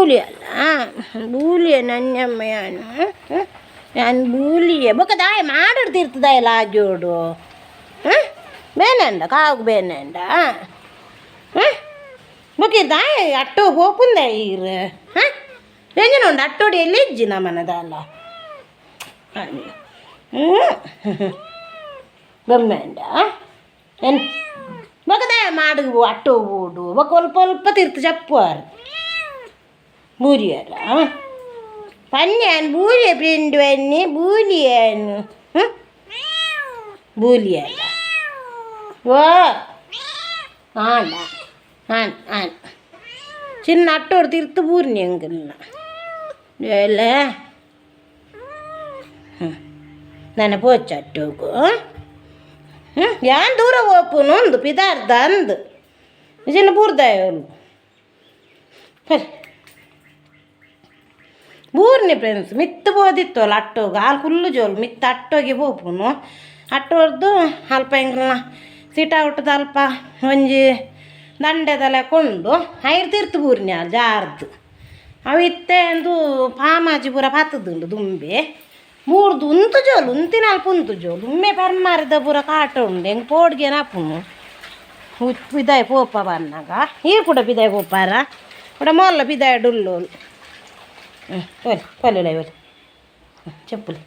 ಬೂಲಿ ಅಲ್ಲ ಬೂಲಿಯ ನನ್ನಮ್ಮಯ್ಯನು ನಾನು ಬೂಲಿಯ ಬೊಕ್ಕ ದಾಯ ಮಾಡಿಡ್ತಿರ್ತದಾಯಲ್ಲ ಆ ಜೋಡು ಹಾಂ? ಬೇನೆಂಡ ಕಾವು ಬೇನೆಂಡ ಹಾಂ? ಬೊಕ್ಕ ದಾಯ ಅಟ್ಟೋ ಹೋಪುಂದ ಈರ್, ಹಾಂ? ಎಂಜನುಂಡು ಅಟ್ಟೋಡಿ ಎಲ್ಲಿ ಇಜ್ಜಿ ನಮ್ಮನದಲ್ಲ ಹ್ಞೂ. ಬೊಮ್ಮೆಂಡ ಏನು? ಬೊಕ್ಕದ ಮಾಡು ಅಟ್ಟು ಊಡು ಬೊಕ್ಕ ಒಲ್ಪ ಒಲ್ಪ ತಿರ್ತು ಚಪ್ಪುವಾರು ಬೂರಿಯಲ್ಲ ಪನ್ಯಾನ್ ಬೂರಿಯ ಪ್ರಿಂಟ್ ಬನ್ನಿ ಬೂಲಿಯನು ಬೂಲಿಯಲ್ಲ ಓ ಆಂಡ ಆನ್ ಆನ್ ಚಿನ್ನ ಅಟ್ಟೋಡು ತಿರ್ತು ಬೂರ್ನಿ ಅಂಗಲ್ಲ ಎಲ್ಲ ಹ್ಞೂ ನನ್ನ ಪೋಚಟ್ಟೋಗು ಹ್ಞೂ ಯಾನ್ ದೂರ ಓಪುನು ಒಂದು ಪಿದಾರ್ದ ಅಂದು ಚಿನ್ನ ಬೂರ್ದಾಯವ್ರು ಸರಿ ಬೂರ್ನಿ ಫ್ರೆಂಡ್ಸ್ ಮಿತ್ತ ಬೋದಿತ್ತು ಅಲ್ಲ, ಅಟ್ಟೋಗ. ಹಾಲು ಫುಲ್ಲು ಜೋಲು ಮಿತ್ತ ಅಟ್ಟೋಗಿ ಬೋಪುನು ಅಟ್ಟೋರ್ದು ಅಲ್ಪ ಹಿಂಗೆ ಸೀಟ ಹುಟ್ಟದ ಅಲ್ಪ ಒಂಜಿ ದಂಡೆದಲ್ಲ ಕೊಂಡು ಹೈರ್ ತೀರ್ತು ಬೂರ್ನಿ ಅಲ್ಲಿ ಜಾರ್ದು. ಅವು ಇತ್ತೆ ಅಂದು ಪಾಮಾಜಿ ಪೂರ ಪಾತದುಂಡು ದುಂಬೆ. ಮೂರ್ದು ಉಂತು ಜೋಲು ಉಂತಿನ ಅಲ್ಪ ಉಂತು ಜೋಲು. ಉಮ್ಮೆ ಪರ್ಮಾರಿದ ಪೂರ ಕಾಟ ಉಂಡು ಹೆಂಗೆ ಪೋಡ್ಗೆ ನಾಪುನು. ಬಿದಾಯ್ ಪೋಪ ಬನ್ನಾಗ ಈ ಕೂಡ ಬಿದಾಯ್ ಪೋಪಾರ. ಕೂಡ ಮೊಲ್ಲ ಬಿದಾಯ ಡುಲ್ಲೋಲು. ಹ್ಞೂ ಒಲೆ ಒಲೆ ಒಲೆ చెప్పులు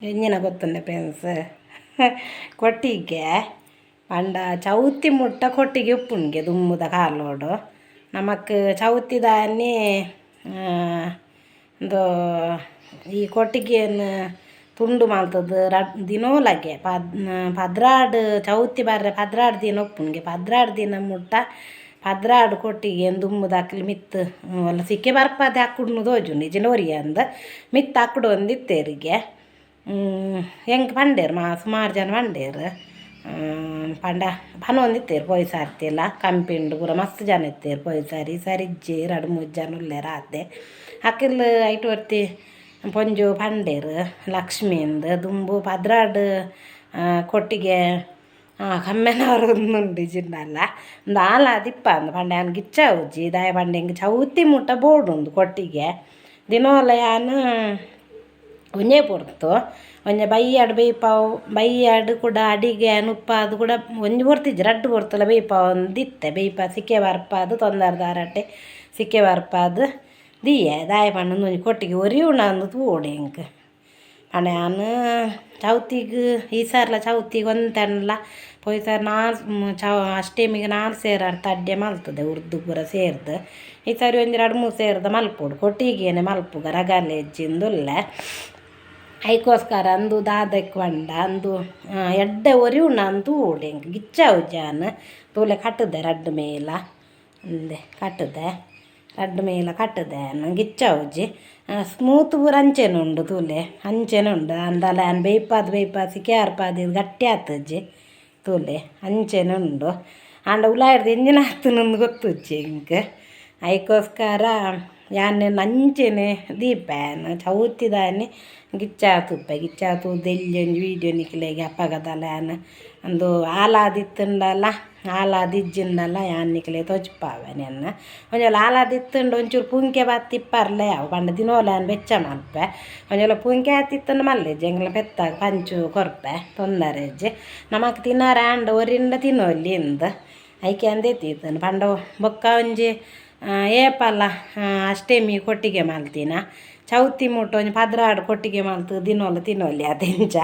ಎಂಜಿನ ಗೊತ್ತುಂಡೆ ಫ್ರೆಂಡ್ಸ್ ಕೊಟ್ಟಿಗೆ ಪಂಡ ಚೌತಿ ಮುಟ್ಟ ಕೊಟ್ಟಿಗೆ ಉಪ್ಪುಣ್ಗೆ ದುಮ್ಮುದ ಕಾಲೋಡು ನಮಕ್ ಚೌತಿ ದಾನಿ ಒಂದು ಈ ಕೊಟ್ಟಿಗೆಯನ್ನು ತುಂಡು ಮಲ್ತದ್ದು. ರಡ್, ದಿನೋಲಗೆ ಪದ್, ಪದ್ರಾಡ್, ಚೌತಿ ಬರ್ರೆ ಪದ್ರಾಡ್ ದಿನ ಒಪ್ಪುನ್ಗೆ ಪದ್ರಾಡ್ ದಿನ ಮುಟ್ಟ ಪದ್ರಾಡ್ ಕೊಟ್ಟಿಗೆ ದುಮ್ಮದ ಹಾಕ್ಲಿ ಮಿತ್ ಒಲ್ಲ ಸಿಕ್ಕೆ ಬರ್ಪದೆ ಹಾಕುಡ್ನು ತೋಜು ನಿಜನೋರಿ ಅಂದ. ಮಿತ್ ಹಾಕುಡು ಒಂದಿತ್ತೇರಿಗೆ. ಹೆಂಗೆ ಪಂಡೇರು ಮಾ, ಸುಮಾರು ಜನ ಪಂಡೇರು ಪಂಡ, ಪನ ಒಂದಿತ್ತೇರು ಪೊಯ್ ಸಾರ್ತಿಲ್ಲ ಕಂಪಿಂಡು ಪೂರ ಮಸ್ತ್ ಜನ ಇತ್ತೇರು ಪೊಯ್ ಸಾರಿ. ಸರಿಜ್ಜಿ ಎರಡು ಮೂರು ಜನ ಉಲ್ಲೇರ ಆದೆ ಅಕ್ಕಿಲ್ ಐಟು ಪೊಂಜು ಪಂಡೆರ್ ಲಕ್ಷ್ಮಿಂದು ದುಂಬು ಪದ್ರಾಡ್ ಕೊಟ್ಟಿಗೆ ಕಮ್ಮೆನವರು ಉಂಡು ಜಿಂಡಲ್ಲ ಒಂದು ಆಲ ದಿಪ್ಪ ಅಂದು ಪಂಡೆ ಅವ್ನು ಗಿಚ್ಚ ಉಜ್ಜಿ, ದಾಯ ಪಂಡೆ ಹಿಂಗೆ ಚೌತಿ ಮುಟ್ಟ ಬೋರ್ಡ್ ಉಂದು ಕೊಟ್ಟಿಗೆ. ದಿನೋಲ ಯಾನ್ ಒಂಜೇ ಪೊರ್ತು ಒಂಜೆ ಬೈಯಾಡು ಬೇಯ್ಪಾವು, ಬೈಯಾಡು ಕೂಡ ಅಡಿಗೆ ನುಪ್ಪ ಅದು ಕೂಡ ಒಂಜಿ ಪೊರ್ತಿಜ್ಜಿ, ರಡ್ಡು ಪೊರ್ತುಲ ಬೇಯ್ಪಾವು ಒಂದಿತ್ತೆ ಬೈಪ ಸಿಕ್ಕೆ ಬರ್ಪಾದು ತೊಂದರೆ ಸಿಕ್ಕೆ ಬರ್ಪಾದು ದಾಯ ಪಂಡು ಒಂಜಿ ಕೊಟ್ಟಿಗೆ ಒರಿ ಉಣ್ಣಂದು ಇಂಕ್ ಪಂಡ ನಾನು ಚೌತಿಗೆ, ಈ ಸಾರ್ಲ ಚೌತಿಗೆ ಒಂತನಲ್ಲ ಪೋಯ್ ಸಾರ್ ನಾಲ್ ಚೌ, ಅಷ್ಟೇಮಿಗೆ ನಾಲ್ಕು ಸೇರಾರು ತಡ್ಡೆ ಮಲ್ತದೆ ಉರ್ದು ಪೂರ ಸೇರ್ದು. ಈ ಸಾರಿ ಒಂಜಿ ಎರಡು ಮೂರು ಸೇರ್ದ ಮಲ್ಪೋಡು. ಕೊಟ್ಟಿಗೇನೆ ಮಲ್ಪುಗ ರಗಲೆ ಹೆಜ್ಜಿಂದುಲ್ಲ ಐಕೋಸ್ಕರ ಅಂದು ದಾದಕ್ಕೆ ಬಂಡ ಅಂದು ಎಡ್ಡೆ ಒರಿ ಉಣ್ಣ ಅಂದು ಓಡಿ ಇಂಕ್ ಗಿಚ್ಚಾವು ಜಾನ್ ತೂಲೆ ಕಟ್ಟದೆ ರಡ್ಡು ಮೇಲ. ಅಂದೆ, ಕಟ್ಟದೆ. ರಡ್ಡು ಮೇಲ ಕಟ್ಟದೆ ಗಿಚ್ಚಾವುಜಿ ಸ್ಮೂತ್ ಪೂರ ಅಂಚೆನುಂಡು ತೂಲೆ ಅಂಚೆನುಂಡು ಅಂದಲ ಅನ್ ಬೇಯ್ಪಾದ ಬೇಯ್ಪಾದ್ ಸಿಕ್ಯಾರ್ಪಾದ್ ಇದು ಗಟ್ಟಿ ಆತಜ್ಜಿ ತೂಲೆ ಅಂಚೆನುಂಡು ಆಂಡ ಉಲಾಯ್ಡ್ದು ಎಂಜಿನ ಆತನೊಂದು ಗೊತ್ತುಜ್ಜಿ ಇಂಕ್ ಐಕೋಸ್ಕರ ಯಾನೆ ನಂಚೆನೆ ದೀಪಾಯನ ಚೌತಿದಾನೆ ಗಿಚ್ಚಾ ತುಪ್ಪ ಗಿಚ್ಚಾ ತೂದೆಲ್ಲಿ ಒಂಜಿ ವೀಡಿಯೋ ನಿಕ್ಲೆಗೆ ಅಪ್ಪಗದಲ ಯಾನ ಒಂದು ಆಲಾದಿತ್ತುಂಡಲ ಆಲಾದಿಜ್ಜಿಂಡಲ ಯಾನ್ ನಿಕ್ಲೆ ತೊಜ್ಪಾವೆ ಅನ್ನ ಒಂಜಲ ಆಲಾದಿತ್ತುಂಡು ಒಂಚೂರು ಪುಂಕೆ ಬತ್ತಿಪ್ಪರ್ಲೆ ಅವು ಪಂಡ ದಿನೋಲ ಯಾನ್ ಬೆಚ್ಚ ಮಲ್ಪೆ ಒಂಜಲ ಪುಂಕೆ ಆತಿತ್ತುಂಡು ಮಲ್ಲೆಜ್ಜಿ ಎಂಗ್ಲ ಪೆತ್ತಾಗ ಪಂಚು ಕೊರ್ಪೆ ತೊಂದರೆಜ್ಜಿ ನಮಕ್ ತಿನ್ನಾರ ಆಂಡ ಒರಿಂದ ತಿನ್ನೋಲಿ ಇಂದು ಐಕೆ ಅಂದೇ ತೀತನು ಪಂಡ ಬೊಕ್ಕ ಒಂಜಿ ಏಪಲ ಅಷ್ಟೇಮಿ ಕೊಟ್ಟಿಗೆ ಮಾಲ್ತೀನ? ಚೌತಿ ಮುಟ್ಟು, ಒಂಜಿ ಪದ್ರಾಡು ಕೊಟ್ಟಿಗೆ ಮಾಲ್ತು ದಿನೋಲ್ಲ ತಿನ್ನೋಲಿ ಅದೆಂಚ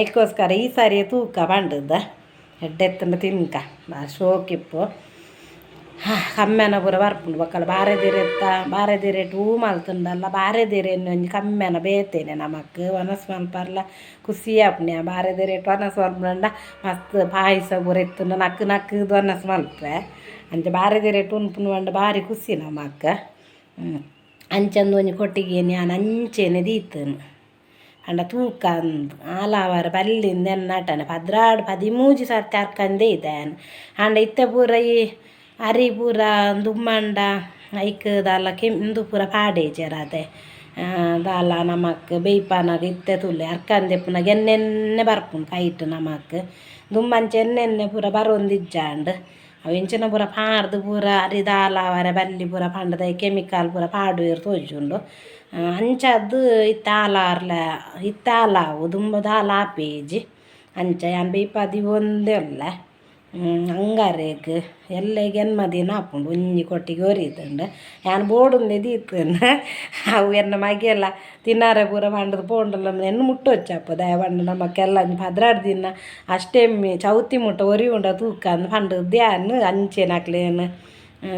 ಐಕೋಸ್ಕರ ಈ ಸಾರಿ ತೂಕ ಬಂಡದ ಎಡ್ಡೆತ್ತಂಡ ತಿನ್ಕ. ಶೋಕಿಪ್ಪು. ಕಮ್ಮೆನ ಪೂರ ಬರ್ಪುಂಡು ಬಕ್ಕಲ ಬಾರೆ ದಿರೆಟ್ ಹೂ ಮಲ್ತುಂಡಲ್ಲ ಬಾರೆದಿರೆನ್ ಒಂಜಿ ಕಮ್ಮೆನ ಬೇತೇನೆ ನಮಕ್. ಒನಸ್ ಮಲ್ಪರ್ಲ ಖುಷಿ ಆಪುನೆ ಬಾರೆದಿರೆಟ್ ಒನಸ್ ಮಲ್ಪಂಡ ಮಸ್ತ್ ಪಾಯಸ ಪೂರ ಎತ್ತುಂಡು, ನಕ್ಕು ನಕ್ಕುದು ಒನಸ್ ಮಲ್ಪೆ ಅಂಚ ಬಾರೆದಿರೆಟ್ ಉನ್ಪುನು ಪಂಡ ಬಾರಿ ಖುಷಿ ನಮಕ್. ಅಂಚಂದು ಒಂಜಿ ಕೊಟ್ಟಿಗೆ ನಾನು ಅಂಚೆನೆ ದೀತನು. ಅಂಡ ತೂಕ ಅಂದು, ಆಲಾವಾರ ಬಲ್ಲಿಂದ ಎನ್ನಟನೆ ಪದ್ರಾಡು, ಪದಿಮೂಜಿ ಸರ್ತಿ ಅರ್ಕಂದೇ ಇದ್ದಾನೆ ಅಂಡ ಇತ್ತೆ ಪೂರ ಈ ಅರಿ ಪೂರ ದುಮ್ಮಂಡ ಐಕ್ ದಾಲ ಕೆಂದು ಪೂರ ಪಾಡೇಜರಾದೆ ದಾಲ ನಮಕ್ ಬೇಯ್ಪಾನಾಗ ಇತ್ತೆ ತುಲೆ ಅರ್ಕಂದೆಪ್ಪುನಾಗ ಎಣ್ಣೆನ್ನೆ ಬರ್ಪುಂಡು ಕೈಟ್ ನಮಕ್ ದುಂಬಂಚ ಎಣ್ಣೆನ್ನೆ ಪೂರ ಬರೊಂದಿಜ್ಜಾಂಡ್ ಅವು ಇಂಚಿನ ಪೂರ ಪಾಡ್ದು ಪೂರ ಅರಿ ದಾಲ ಅವರ ಬಲ್ಲಿ ಪೂರ ಪಂಡದ ಕೆಮಿಕಲ್ ಪೂರ ಪಾಡುವೆರ್ ತೋಜುಂಡು ಅಂಚದ್ದು ಇತ್ತ ಆಲಾರ್ಲ ಇತ್ತ ಆಲಾವು ದುಂಬ ದಾಲ ಆಪೇಜಿ ಅಂಚ ಯಾನ್ ಬೇಯ್ಪಾದಿ ಒಂದೇ ಅಲ್ಲ ಅಂಗಾರೇಗ್. ಎಲ್ಲೆಗೆ ಎನ್ಮದಿನ ಆಪುಂಡು ಉಂಜಿ ಕೊಟ್ಟಿಗೆ ಒರಿತುಂಡು ಯಾನ್ ಬೋಡುಂದೆ ದೀತುಂಡ ಅವು ಎನ್ನ ಮಗೆಲ್ಲ ತಿನ್ನಾರೆ ಪೂರ ಪಂಡದ പോകണ്ടല്ലോ ಎನ್ನು മുട്ട ದಯ ಪಂಡ ನಮಕೆಲ್ಲ ಪದ್ರಾಡ್ ದಿನ ಅಷ್ಟೆಮ್ಮಿ ಚೌತಿ ಮುಟ್ಟ ಒರಿ ಉಂಡ ತೂಕ ಅಂದ್ ಪಂಡ ಅಂಚೆನ ಅಂಚೆನಕ್ಲೇನು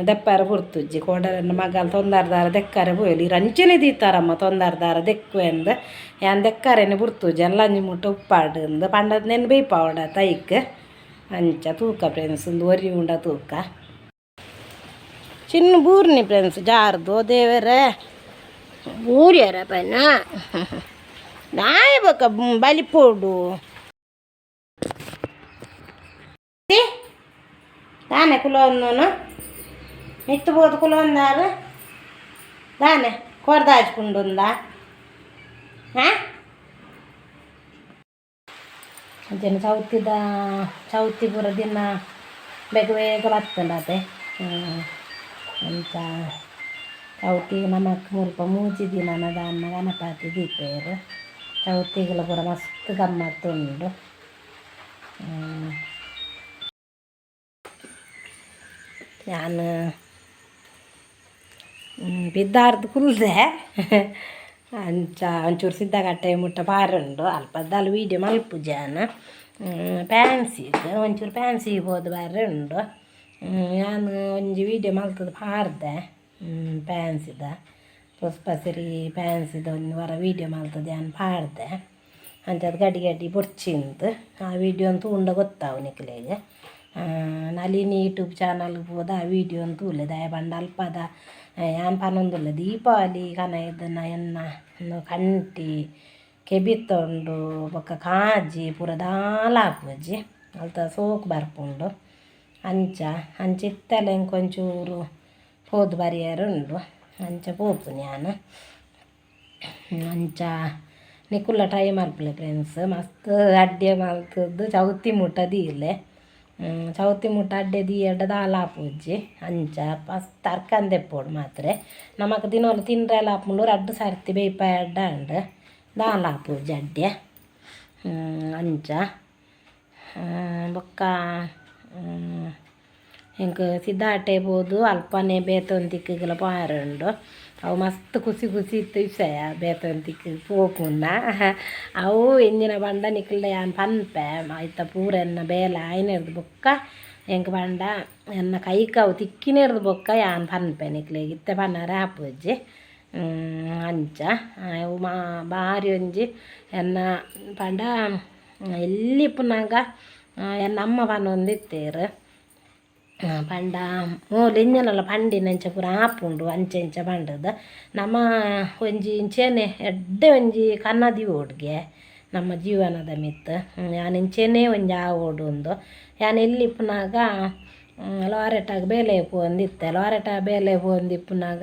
ದೆಪ್ಪಾರ ಪುರ್ತುಜ್ಜಿ. ಕೋಡಲನ್ನ ಮಗಲ್ ತೊಂದರ್ದಾರ ದೆಕ್ಕಾರೆ ಪೋಯಲಿ. ಅಂಚೆನೆ ದೀತಾರಮ್ಮ ತೊಂದರ್ದಾರ ದೆಕ್ಕು ಎಂದ್. ಯಾನ್ ದೆಕ್ಕಾರೆನೆ ಪುರ್ತುಜ್ಜಿ, ಎಲ್ಲ ಅಂಜಿ ಮುಟ್ಟ ಉಪ್ಪಾಡು ಅಂದ್. ಪಂಡದ ನೆನ್ ಬೇಯ್ಪಾವಡ ತೈಕ್ మంచ తూక ఫ్రెండ్స్ దూరి ఉండ తూక చిన్న బూరిని ఫ్రెండ్స్ జారుదో దేవరే ఊరియరా పైన నాయబక బలిపోడు దానే కులో ఉన్నాను నిత్తు పోదు కులో ఉన్నారు దానే కూర దాచుకుంటుందా ఆ ಜನ ಚೌತಿದ ಚೌತಿ ಪೂರ ದಿನ ಬೇಗ ಬೇಗ ಬರ್ತಲ್ಲ ಅದೇ ಅಂತ ಚೌತಿಗೆ ನಮಕ್ ಮುಲ್ಪ ಮೂಜಿ ದಿನ ದಾನ್ನ ಗಣಪತಿ ದೀಪೇರು ಚೌತಿಗೆಲ್ಲ ಪೂರ ಮಸ್ತ್ ಗಮ್ಮತ್ತು ಉಂಡು ನಾನು ಬಿದ್ದಾರ್ದು ಕುಲ್ದೆ ಅಂಚ ಒಂಚೂರು ಸಿದ್ಧಗಟ್ಟೆ ಮುಟ್ಟ ಪಾರುಂಡು ಅಲ್ಪದಲ್ಲಿ ವೀಡಿಯೋ ಮಲ್ಪುಜಾನ ಪ್ಯಾನ್ಸಿಗೆ ಒಂಚೂರು ಪ್ಯಾನ್ಸಿಗೆ ಹೋದ ಬಾರಿ ಉಂಡು ನಾನು ಒಂಜಿ ವೀಡಿಯೋ ಮಲ್ತದ ಪಾರ್ದೆ ಪ್ಯಾನ್ಸಿದ ಪುಷ್ಪಸಿರಿ ಪ್ಯಾನ್ಸಿದ ಒಂದು ವಾರ ವೀಡಿಯೋ ಮಲ್ತದ ನಾನು ಪಾಡ್ದೆ ಅಂಚದು ಗಡಿ ಗಡಿ ಬೊರ್ಚಿಂದು ಆ ವೀಡಿಯೋ ಅಂತೂ ಉಂಡ ಗೊತ್ತಾವು ನಿಕ್ಲೆಗೆ ನಲಿನಿ ಯೂಟ್ಯೂಬ್ ಚಾನಲ್ಗೆ ಹೋದ ಆ ವೀಡಿಯೋ ಅಂತೂ ಉಳ್ಳೆದ ದಯ ಬಂಡ ಅಲ್ಪದ ಯಾನ್ ಪನೊಂದುಲ್ಲ ದೀಪಾವಳಿ ಕನ ಇದನ್ನ ಎನ್ನ ಕಂಟಿ ಕೆಬಿತ್ತೊಂಡು ಬೊಕ್ಕ ಕಾಜಿ ಪೂರ ದಾಲ ಆಪುಜಿ ಅಲ್ತ ಸೋಕು ಬರ್ಪುಂಡು ಅಂಚ ಅಂಚ ಇತ್ತೆಲ್ಲ ಇಂಕೊಂಚೂರು ಹೋದ್ ಬರಿಯರುಂಡು ಅಂಚ ಪೋಪು ನಾನು ಅಂಚ ನಿಕುಲ್ಲ ಟ್ರೈ ಮಲ್ಪಲೆ ಫ್ರೆಂಡ್ಸ್ ಮಸ್ತ್ ಅಡ್ಡೆ ಮಲ್ತದ್ದು ಚೌತಿ ಮುಟ್ಟ ದೀಲೆ ಚೌತಿ ಮುಟ್ಟ ಅಡ್ಡೆ ದಿ ಎಡ್ಡ ದಾಲ ಆಪುಜ್ಜಿ ಅಂಚ ಪಸ್ ಅರ್ಕಂದೆ ಪೋಡು ಮಾತ್ರ ನಮಕ್ ದಿನೋಲು ತಿನ್ರೆಲ್ಲ ಆಪುಂಡು ಅಡ್ಡು ಸರ್ತಿ ಬೇಯ್ಪ ಎಡ್ಡ ದಾಲ ಆಪುಜ್ಜಿ ಅಡ್ಡೆ ಅಂಚ ಬೊಕ್ಕ ಹಿಂಗೆ ಅಟ್ಟೆ ಬೋದು ಅಲ್ಪನೆ ಬೇತೊಂದಿಕ್ಕಿಗೆಲ್ಲ ಪಾರುಂಡು ಅವು ಮಸ್ತ್ ಖುಷಿ ಖುಷಿ ಇತ್ತು ವಿಷಯ ಬೇತೊಂದಿಕ್ಕಿಗೆ ಪೋಪುನ್ನ ಅವು ಎಂಜಿನ ಬಂಡ ನಿಕ್ಲ್ದ ಯಾನ್ ಪನ್ಪೆ ಐತ ಪೂರೆನ್ನ ಬೇಲ ಆಯ್ನೆರ್ದು ಬೊಕ್ಕ ಎಂಕ್ ಬಂಡ ಎನ್ನ ಕೈಕವು ತಿಕ್ಕಿನೆರ್ದು ಬೊಕ್ಕ ಯಾನ್ ಪನ್ಪೆ ನಿಕ್ಲೆಗ್ ಇತ್ತೆ ಪನ್ನರೆ ಆಪುಜ್ಜಿ ಅಂಚ ಅವು ಮಾ ಬಾರಿ ಒಂಜಿ ಎನ್ನ ಪಂಡ ಎಲ್ಲಿ ಪುನಗ ಎನ್ನ ಅಮ್ಮ ಪನ್ನೊಂದಿತ್ತೇರು ಪಂಡ ಮೂಲು ಪಂಡಿನ ಪಂಡಿನಂಚ ಪೂರ ಆಪುಂಡು ಅಂಚೆ ಇಂಚ ಪಂಡದ. ನಮ್ಮ ಒಂಜಿ ಇಂಚೆನೆ, ಎಡ್ಡೆ ಒಂಜಿ ಕನ್ನದಿ ಓಡ್ಗೆ, ನಮ್ಮ ಜೀವನದ ಮಿತ್ ಇಂಚೆನೆ ಒಂಜಿ ಆ ಓಡು ಉಂದು. ಯಾನ್ ಎಲ್ಲಿ ಪುನಾಗ ಲೋರೆಟಾಗ ಬೇಲೆ ಪೋಂದಿತ್ತೆ ಲೋರೆಟ ಬೇಲೆ ಪೋಂದಿಪ್ಪುನಾಗ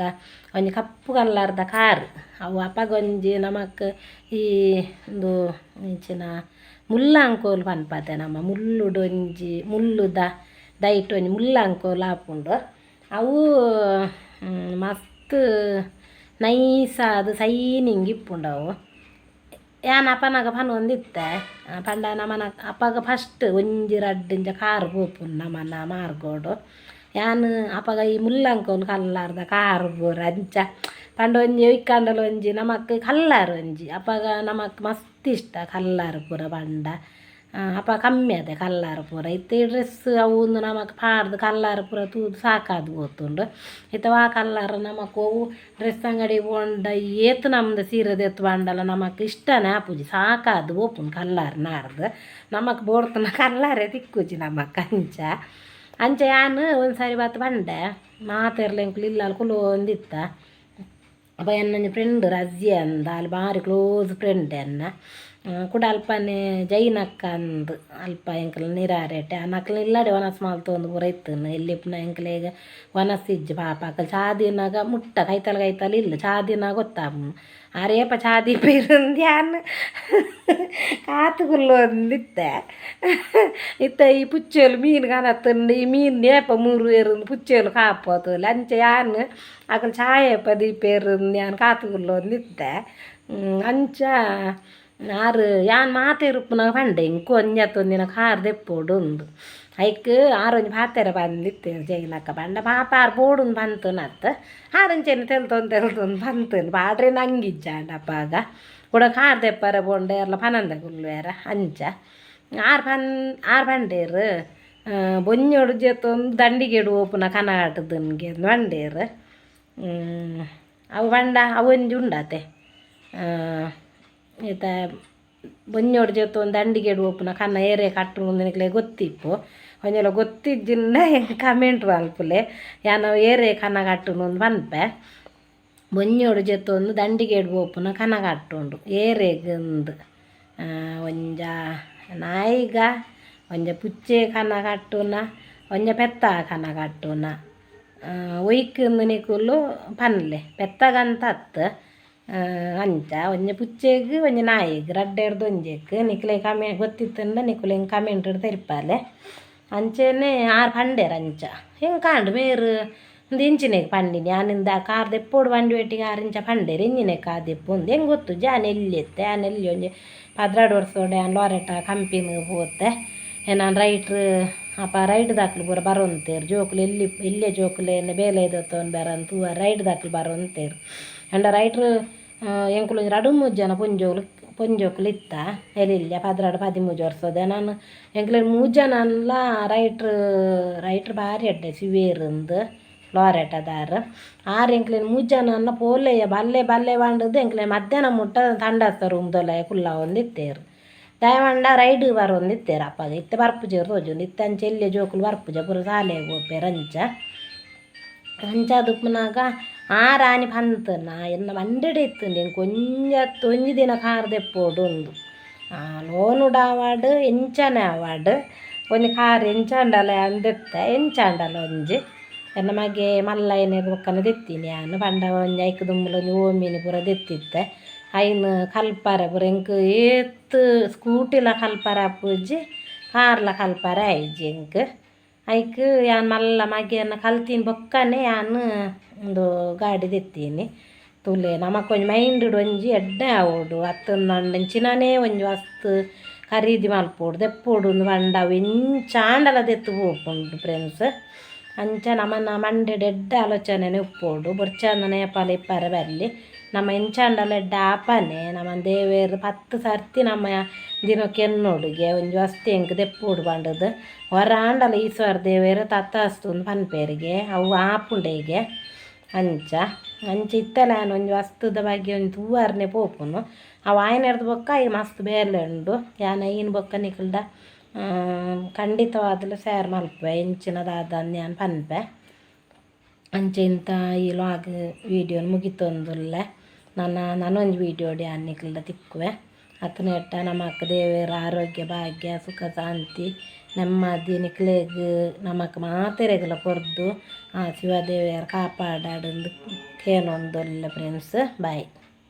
ಒಂಜಿ ಕಪ್ಪು ಕಲ್ಲರ್ದ ಕಾರ್. ಅವು ಅಪಗೊಂಜಿ ನಮಕ್ ಈ ಒಂದು ಇಂಚಿನ ಮುಲ್ಲ ಅಂಕೋಲ್ ಪನ್ಪತೆ ನಮ್ಮ ಮುಲ್ಲುಡೊಂಜಿ ಒಂಜಿ ಮುಳ್ಳುದ ದೈಟ್ ಒಂಜಿ ಮುಲ್ಲಂಕೋಲು ಆಪುಂಡು ಅವು ಮಸ್ತ್ ನೈಸಾದ್ ಸೈನಿಂಗ್ ಇಪ್ಪುಂಡು ಅವು ಯಾನ್ ಅಪನಗ ಪನೊಂದಿತ್ತೆ ಪಂಡ ನಮನ ಅಪಗ ಫಸ್ಟ್ ಒಂಜಿ ರಡ್ಡಿಂಜ ಕಾರು ಪೋಪುಂಡು ನಮನ ಮಾರ್ಗೋಡು ಯಾನ್ ಅಪಗ ಈ ಮುಲ್ಲಂಕೋಲು ಕಲ್ಲರ್ದ ಕಾರು ಪೂರ ಅಂಚ ಪಂಡ ಒಂಜಿ ಇಕ್ಕಂಡಲ ಒಂಜಿ ನಮಕ್ ಕಲ್ಲರ್ ಒಂಜಿ ಅಪಗ ನಮಕ್ ಮಸ್ತ್ ಇಷ್ಟ ಕಲ್ಲರ್ ಪೂರ ಪಂಡ ಅಪ ಕಮ್ಮಿ ಅದೆ ಕಲ್ಲರ್ ಪೂರ. ಇತ್ತೆ ಡ್ರೆಸ್ ಅವು ನಮಕ್ ಪಾಡ್ದು ಕಲ್ಲರ್ ಪೂರ ತೂದು ಸಾಕಾದ್ ಗೊತ್ತುಂಡು. ಇತ್ತವಾ ಕಲ್ಲಾರ ನಮಕ್ ಅವು ಡ್ರೆಸ್ ಅಂಗಡಿ ಪೋಂಡ ಏತ್ ನಮ್ದು ಸೀರೆದ ಎತ್ತು ನಮಕ್ ಇಷ್ಟನೇ ಆಪುಜಿ. ಸಾಕಾದ್ ಓಪುನ್ ಕಲ್ಲರ್ ನಾರ್ದು. ನಮಕ್ ಬೋಡ್ತನ ಕಲ್ಲಾರೆ ತಿಕ್ಕುಜಿ ನಮಕ್ ಅಂಚ. ಅಂಚ ಯಾನು ಒಂದು ಸಾರಿ ಬಾತ್ ಬಂಡೆ ಮಾತೆರ್ಲೆಂಕ್ಲು ಇಲ್ಲ ಕುಲೋ ಒಂದಿತ್ತ. ಅಪ್ಪ ಎನ್ನ ಫ್ರೆಂಡ್ ರಜ್ಜಿ ಅಂದ ಅಲ್ಲಿ ಭಾರಿ ಕ್ಲೋಸ್ ಫ್ರೆಂಡ್ ಎನ್ನ. ಕೂಡ ಅಲ್ಪನೆ ಜೈನಕ್ಕ ಅಂದು ಅಲ್ಪ ಎಂಕಲ್ ನಿರಾರೆಟೆ ಆ ನಕ್ಲು ಇಲ್ಲಡೆ ವನಸ್ ಮಾಲ್ತೊಂದು ಪೂರ ಇತ್ತನು ಎಲ್ಲಿ ಪುನ ಎಂಕಲ್ ಈಗ ವನಸ್ ಇಜ್ಜಿ ಪಾಪ ಅಕಲ್ ಚಾದಿನಾಗ ಮುಟ್ಟ ಕೈತಲ್ ಕೈತಲ್ ಇಲ್ಲ ಚಾದಿನಾಗ ಗೊತ್ತಾಪುನು ಆರೇಪ ಚಾದಿ ಪೇರುಂದು ಯಾನ್ ಕಾತುಗುಲ್ಲು ಒಂದಿತ್ತೆ ಇತ್ತ ಈ ಪುಚ್ಚೇಲು ಮೀನು ಕಾಣತ್ತಂಡು ಈ ಮೀನು ಏಪ ಮೂರು ಏರುಂದು ಪುಚ್ಚೇಲು ಕಾಪೋತುಲ್ಲ ಅಂಚ ಯಾನ್ ಅಕಲ್ ಚಾಯೇಪ ದೀಪೇರುಂದು ಯಾನ್ ಕಾತುಗುಲ್ಲು ಒಂದಿತ್ತೆ ಅಂಚ ಆರು ಯಾನ್ ಮಾತೆರುಪ್ಪುನ ಪಂಡೆ ಇಂಕು ಒಂಜತ್ತೊಂದಿನ ಕಾರ್ ದೆಪ್ಪೋಡು ಉಂದು ಐಕ್ ಆರೊಂಜಿ ಪಾತೆರ ಬಂದಿತ್ತೆ ಜೈಲಕ್ಕ ಪಂಡ ಪಾಪ ಆರು ಬೋಡುಂದು ಬಂತುನತ್ತ ಆರಂಚೆನೆ ತೆಲ್ತೊಂದು ತೆಲ್ತೊಂದು ಬಂತನು ಪಾಡ್ರೆ ನಂಗಿಜ್ಜಾಂಡಪ್ಪ ಆಗ ಕೂಡ ಕಾರ್ ದೆಪ್ಪರ ಬೋಂಡೆ ಎಲ್ಲ ಪನಂದ ಗುಲ್ವೇರ ಅಂಚ ಆರು ಪನ್ ಆರು ಪಂಡೇರು ಬೊಂಜೋಡು ಜೆತ್ತೊಂದು ದಂಡಿಗೆಡು ಓಪುನ ಕನಗಾಟದನ್ಗೆ ಬಂಡೇರು ಅವು ಪಂಡ ಅವು ಒಂಜಿ ಉಂಡತೆ ಈತ ಬೊಂಜೋಡು ಜೊತೆ ಒಂದು ದಂಡಿಗೆಡು ಓಪುನ ಕನ್ನ ಏರೆ ಕಟ್ಟು ನಿನಕ್ಲೆ ಗೊತ್ತಿಪ್ಪು. ಒಂಜಲ ಗೊತ್ತಿದ್ದಿಂದ ಕಮೆಂಟ್ ಮಲ್ಪುಲೆ ಯಾನ ಏರೆ ಕನ್ನ ಕಟ್ಟುನು ಒಂದು ಪನ್ಪೆ ಬೊಂಜೋಡು ಜೊತೆ ಒಂದು ದಂಡಿಗೆಡು ಕನ್ನ ಕಟ್ಟುಂಡು. ಏರೆಗೊಂದು ಒಂಜ ನಾಯಿಗ, ಒಂಜ ಪುಚ್ಚೆ ಕನ್ನ ಕಟ್ಟುನ, ಒಂಜ ಪೆತ್ತ ಕನ್ನ ಕಟ್ಟುನ ಒಯ್ಕಂದು ನಿಕುಲು ಪನ್ಲೆ ಪೆತ್ತಗಂತ ಅತ್ತ ಅಂಚ ಒಂಜಿ ಪುಚ್ಚೆಗ್ ಒಂಜಿ ನಾಯಿಗ್ ರಡ್ಡೆರ್ದು ಒಂಜೆಕ್ ನಿಕ್ಲೆ ಕಮೆ ಗೊತ್ತಿತ್ತಂಡ ನಿಕುಲು ಹೆಂಗೆ ಕಮೆಂಟ್ ತೆರಿಪಾಲೆ ಅಂಚೆನೆ ಆರು ಪಂಡೆರ್ ಅಂಚ ಹೆಂಗೆ ಕಾಂಡು ಮೇರು ಒಂದು ಇಂಚಿನೆಗ್ ಪಂಡಿನಿ ಆನಿಂದ ಕಾರ್ ದೆಪ್ಪೋಡು ಬಂಡಿ ಒಟ್ಟಿಗೆ ಆರು ಇಂಚ ಪಂಡೆರ್ ಇಂಜಿನೆ ಕಾರ್ ದೆಪ್ಪು ಒಂದು ಹೆಂಗೆ ಗೊತ್ತು ಜಾನ್ ಎಲ್ಲಿ ಎತ್ತೆ ಆನ್ ಎಲ್ಲಿ ಒಂಜಿ ಪದ್ರಾಡು ವರ್ಷೋಡೆ ಆನ್ ಲಾರೆಟ ಕಂಪಿನ ಪೋತೆ ನಾನು ರೈಟ್ರ್ ಅಪ್ಪ ರೈಟ್ ದಾಖಲು ಪೂರ ಬರೋಂತೇರು ಜೋಕುಲು ಎಲ್ಲಿ ಎಲ್ಲೇ ಜೋಕುಲು ಎನ್ನ ಬೇಲೆ ಇದತ್ತೊಂದು ಬೇರಂತೂ ರೈಟ್ ದಾಖಲು ಬರೋಂತೇರು ರೈಟ್ರ್ ಎಂಕುಲು ರಡು ಮೂರು ಜನ ಪೊಂಜೋಕುಲು ಇತ್ತ ಎಲ್ಲಿಲ್ಲ ಪದ್ರಾಡು ಪದಿಮೂಜು ವರ್ಷದ ನಾನು ಎಂಕ್ಲೆ ಮೂರು ಜನ ಅಲ್ಲ ರೈಟ್ರ್ ರೈಟ್ರ್ ಭಾರಿ ಅಡ್ಡೆ ಸಿವೇರಂದು ಲಾರೆಟದಾರ. ಆರು ಎಂಕ್ಲೆ ಮೂರು ಜನ ಅನ್ನ ಪೋಲೆಯ ಬಲ್ಲೆ ಬಲ್ಲೆ ಬಾಂಡದು ಎಂಕ್ಲೆ ಮಧ್ಯಾಹ್ನ ಮುಟ್ಟ ತಂಡಸ್ತ ರೂಮ್ದೊಲೆ ಕುಲ್ಲ ಒಂದಿತ್ತೇರು. ದಯವಂಡ ರೈಡ್ ಬರೊಂದಿತ್ತೇರು ಅಪ್ಪಗ ಇತ್ತೆ ಬರ್ಪುಜೆ ರೋಜು ಇತ್ತೆ ಅಂಚೆ ಎಲ್ಲೆ ಜೋಕುಲು ಬರ್ಪುಜ ಪೂರ ಸಾಲೆ ಹೋಗ್ಪೇರು ಅಂಚ ಅಂಚ ದುಪ್ಪುನಾಗ ಆರು ಆನೆ ಪಂತನ ಎನ್ನ ಮಂಡೆಡೆ ಇತ್ತುಂಡು ಎಂಕ್ ಒಂಜತ್ತು ಒಂಜಿ ದಿನ ಕಾರ್ ದೆಪ್ಪೋಡು ಉಂದು ಲೋನುಡು ಅವಾರ್ಡ್ ಎಂಚನೆ ಅವಾರ್ಡ್ ಒಂಜಿ ಕಾರ್ ಎಂಚಾಂಡಲ ಅಂದೆತ್ತ ಎಂಚಾಂಡಲ ಒಂಜಿ ಎನ್ನ ಮಗೆ ಮಲ್ಲಯ್ಯನ ಬೊಕ್ಕನ ದೆತ್ತೀನಿ ನಾನು ಪಂಡ ಒಂಜಿ ಐಕ್ ದುಂಬುಲು ಒಂಜಿ ಓಮಿನಿ ಪೂರ ದೆತ್ತಿತ್ತೆ ಐನ್ ಕಲ್ಪರ ಪೂರ ಎಂಕ್ ಏತ್ ಸ್ಕೂಟಿಲ ಕಲ್ಪರ ಆಪುಜಿ ಕಾರ್ಲ ಕಲ್ಪರ ಆಯ್ಜಿ ಎಂಕ್ ಐಕ್ ಯಾನ್ ಮಲ್ಲ ಮಗೆನ ಕಲ್ತೀನಿ ಬೊಕ್ಕನೆ ಯಾನ್ ಒಂದು ಗಾಡಿ ದೆತ್ತೀನಿ. ತುಲೆ ನಮಕೊಂಜಿ ಮೈಂಡ್ ಒಂಜಿ ಎಡ್ಡೆ ಆವೊಡು. ಅತ್ತ ಎಂಚಿನನೇ ಒಂಜಿ ವಸ್ತು ಖರೀದಿ ಮಲ್ಪೊಡು ದೆಪ್ಪೊಡು ಉಂದು ಪಂಡ ಅವು ಎಂಚಾಂಡಲ ದೆತ್ತು ಪೋಪುಂಡು ಫ್ರೆಂಡ್ಸ್. ಅಂಚ ನಮನ ಮಂಡೆಡ್ ಎಡ್ಡೆ ಆಲೋಚನೆನೆ ಉಪ್ಪೋಡು. ಬೊರ್ಚಾಂದ ನೇಪಾಲ ಇಪ್ಪರೆ ಬರಲಿ. ನಮ್ಮ ಎಂಚಾಂಡಲ ಡಾಪನೆ ಆಪನೆ ದೇವೇರ್ ಪತ್ತು ಸರ್ತಿ ನಮ್ಮ ದಿನಕ್ಕೆ ಒಂದು ಒಂಜಿ ವಸ್ತು ಎಂಕ್ ದೆಪ್ಪೋಡು ಪಂಡದು ಹೊರಾಂಡಲ ಈಶ್ವರ ದೇವೇರು ತತ್ತಾಸ್ತುಂದು ಪನ್ಪೇರಿಗೆ, ಅವು ಆಪುಂಡೆಗೆ ಅಂಚ. ಅಂಚ ಇತ್ತಲಾನ ಒಂಜಿ ವಸ್ತುದ ಬಗ್ಗೆ ಒಂದು ತೂವರ್ನೆ ಪೋಪುನು. ಅವು ಆಯ್ನೆರ್ದು ಬೊಕ್ಕ ಈ ಮಸ್ತ್ ಬೇರೆ ಉಂಡು. ಯಾನ ಈನ್ ಬೊಕ್ಕ ನಿಕಲ್ದ ಖಂಡಿತವಾದಲು ಶೇರ್ ಮಲ್ಪೆ ಇಂಚಿನದಾದ ನಾನು ಪನ್ಪೆ. ಅಂಚೆ ಇಂತ ಈ ಲಾಗ್ ವೀಡಿಯೋನ ಮುಗಿತೊಂದುಲ್ಲೆ ನನ್ನ ನಾನೊಂದು ವೀಡಿಯೋ ಅನ್ನಿಕ್ಲ ತಿಕ್ಕುವೆ. ಅತ್ತನ ಇಟ್ಟ ನಮ್ಮ ಅಕ್ಕ ದೇವರ ಆರೋಗ್ಯ, ಭಾಗ್ಯ, ಸುಖ, ಶಾಂತಿ, ನೆಮ್ಮದಿ, ನಿಕ್ಲೆಗ್ ನಮಕ್ ಮಾತೆರೆಗಲ ಕೊರ್ದು. ಆ ಶಿವದೇವಿಯರ ಕಾಪಾಡಾಡಂದು ಕೇನೊಂದುಲ್ಲ ಫ್ರೆಂಡ್ಸ್ ಬಾಯ್